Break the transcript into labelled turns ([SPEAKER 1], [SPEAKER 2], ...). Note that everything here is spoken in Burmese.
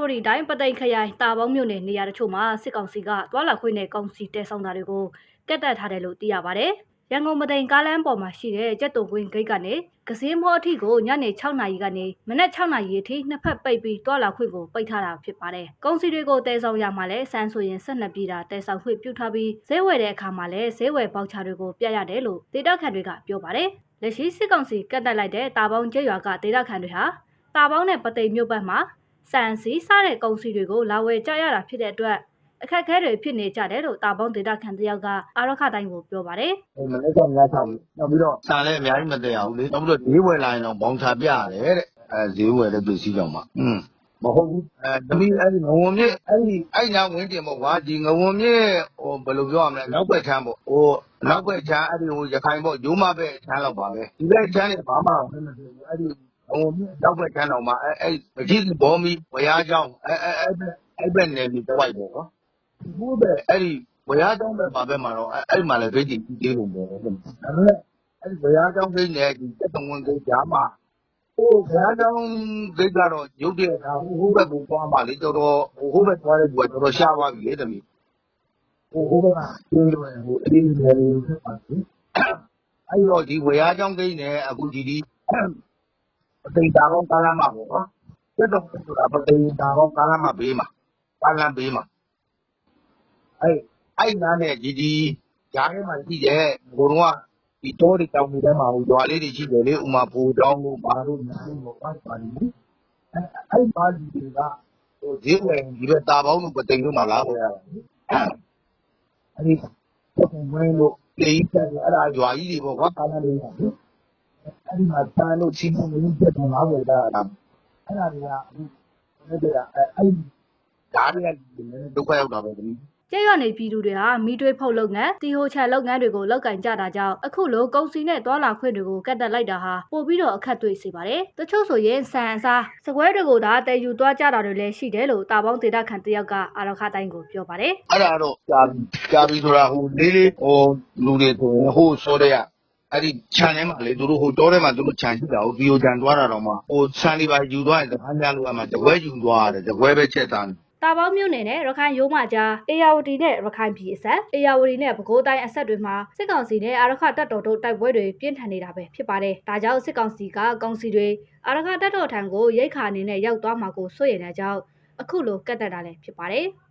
[SPEAKER 1] ဝတီတိုင်းပသိမ်ခရိုင်တာပေါင်းမြို့နယ်နေရာတချို့မှာစစ်ကောင်စီကတွာလာခွင့်နဲ့ကောင်စီတဲဆောင်တာတွေကိုကတ်တက်ထားတယ်လို့သိရပါဗျ။ရန်ကုန်ပသိမ်ကားလမ်းပေါ်မှာရှိတဲ့ကျက်တုံကွင်းဂိတ်ကနေကစင်းမောအထိကိုညနေ6နာရီကနေမနက်6နာရီအထိနှစ်ဖက်ပိတ်ပြီးတွာလာခွင့်ကိုပိတ်ထားတာဖြစ်ပါတယ်။ကောင်စီတွေကိုတဲဆောင်ရမှာလဲစမ်းဆိုရင်12ပြည်တာတဲဆောင်ခွင့်ပြုထားပြီးဈေးဝယ်တဲ့အခါမှာလဲဈေးဝယ်ပေါက်ချတွေကိုပြရတယ်လို့ဒေတာခန်တွေကပြောပါတယ်။လက်ရှိစစ်ကောင်စီကတ်တက်လိုက်တဲ့တာပေါင်းကျရွာကဒေတာခန်တွေဟာတာပေါင်းနဲ့ပသိမ်မြို့ဘက်မှာ စံစီစတဲ့ကုန်စည်တွေကိုလာဝယ်ကြရတာဖြစ်တဲ့အတွက်အခက်အခဲတွေဖြစ်နေကြတယ်လို့တာပေါင်းဒေတာခန်တယောက်ကအာရခတိုင်းကိုပြောပါတယ်
[SPEAKER 2] ဟိုမနေ့ကညချောင်းနောက်ပြီးတော့စာလည်းအများကြီးမတက်ရဘူးလေနောက်ပြီးတော့ဈေးဝယ်လာရင်တော့ဘောင်ချပြရတယ်တဲ့အဲဈေးဝယ်တဲ့ပစ္စည်းကြောင့်မှอืมမဟုတ်ဘူးအဲတမီးအဲ့ဒီငဝုံမြင့်အဲ့ဒီအဲ့နာဝင်းတင်ပေါ့ကွာဒီငဝုံမြင့်ဟိုဘယ်လိုပြောရမလဲနောက်ဘက်ချမ်းပေါ့ဟိုနောက်ဘက်ချမ်းအဲ့ဒီဟိုရခိုင်ပေါ့ရိုးမဘက်ချမ်းတော့ပါပဲဒီဘက်ချမ်းနေဘာမှမဖြစ်ဘူးအဲ့ဒီ ဟိုတောက်ဘက်ကျမ်းတော်မှာအဲအဲပတိဘောမီဘုရားကျောင်းအဲအဲအဲအဲ့ဘက်နယ်မြေတစ်ဝိုက်ပေါ့နော်ဒီဘက်ပဲအဲ့ဒီဘုရားကျောင်းဘက်မှာဘက်မှာတော့အဲ့ဒီမှာလည်းဒိတ်တိကြီးပုံပေါ်တယ်ဒါပေမဲ့အဲ့ဒီဘုရားကျောင်းဒိတ်နဲ့ဒီတက်တဝန်ကိကြားမှာဟိုဘုရားကျောင်းဒိတ်ကတော့ရုပ်တရက်တာဟိုဘက်ကိုသွားမှလေတော်တော်ဟိုဘက်သွားတဲ့ကူကတော်တော်ရှားသွားပြီလေတမီးဟိုဟိုဘက်ကကျင်းလို့ဟိုအေးနေတယ်ဖြစ်ပါတယ်အဲ့တော့ဒီဝေယာကြောင့်ကိန်းနဲ့အခုဒီဒီ ပသိမ်တာကောင်းကားလမ်းမှာပေါ့ကွာတက်တော့ဆိုတာပသိမ်တာကောင်းကားလမ်းမှာဘေးမှာကားလမ်းဘေးမှာအဲ့အဲ့နားနဲ့ဒီဒီဂျားထဲမှာရှိတဲ့ဘုံကဒီတော့ဒီတောင်တွေထဲမှာဟိုရွာလေးတွေရှိတယ်လေဥမာဘူတောင်းလို့ဘာလို့ညာလို့ပေါ့ပတ်ပါလိမ့်အဲအဲ့ပါဒီတွေကဟိုဈေးဝယ်ဒီဘက်တာပေါင်းလို့ပသိမ်လို့မလားဟိုရအဲ့ဒီတော့ဝင်းလို့လေကြီးတက်တယ်အဲ့ဒါရွာကြီးတွေပေါ့ကွာကားလမ်းလေးပါ အဲ့ဒီမှာတန်လို့ချင်းချင်းလေးပြတ်တယ်လားဝယ်တာအဲ့ဒါတွေကအခုဘယ်လိုလဲအဲ့အဲ့ဓာတ်တွေကဒုက္ခရောက်တာပဲတမီး။
[SPEAKER 1] ကျဲရွာနေပြည်သူတွေဟာမိတွေးဖုတ်လုပ်ငန်းတီဟိုချက်လုပ်ငန်းတွေကိုလောက်ကင်ကြတာကြောင့်အခုလိုကုန်စီနဲ့တွာလာခွင့်တွေကိုကတ်တက်လိုက်တာဟာပို့ပြီးတော့အခက်တွေ့စေပါတယ်။တချို့ဆိုရင်ဆန်အစားစကွဲတွေကိုဒါတည်ယူသွားကြတာတွေလည်းရှိတယ်လို့တာပေါင်းဒေတာခန်တယောက်ကအာရခတိုင်းကိုပြောပါတယ်။
[SPEAKER 2] အဲ့ဒါတော့ကြာပြီကြာပြီဆိုတာဟိုလေးလေးဟိုလူတွေဆိုရင်ဟိုဆိုတဲ့က အဲ့ဒီခြံထဲမှာလေသူတို့ဟိုတောထဲမှာသူတို့ခြံရှိတာကိုဗီယိုခြံသွားတာတော့မှဟိုခြံလေးပါယူသွားရင်တခါများလို့အမှတကွဲယူသွားရတယ်တကွဲပဲချက်သားတယ်
[SPEAKER 1] တာပေါင်းမြို့နယ်နဲ့ရခိုင်ရိုးမကြားအေယာဝတီနဲ့ရခိုင်ပြည်အဆက်အေယာဝတီနဲ့ပဲခူးတိုင်းအဆက်တွေမှာစစ်ကောင်စီနဲ့အာရခတပ်တော်တို့တိုက်ပွဲတွေပြင်းထန်နေတာပဲဖြစ်ပါတယ်။ဒါကြောင့်စစ်ကောင်စီကကောင်စီတွေအာရခတပ်တော်ထံကိုရိတ်ခါအနေနဲ့ရောက်သွားမှာကိုစိုးရိမ်တဲ့ကြောင့်အခုလိုကတ်တက်တာလည်းဖြစ်ပါတယ်။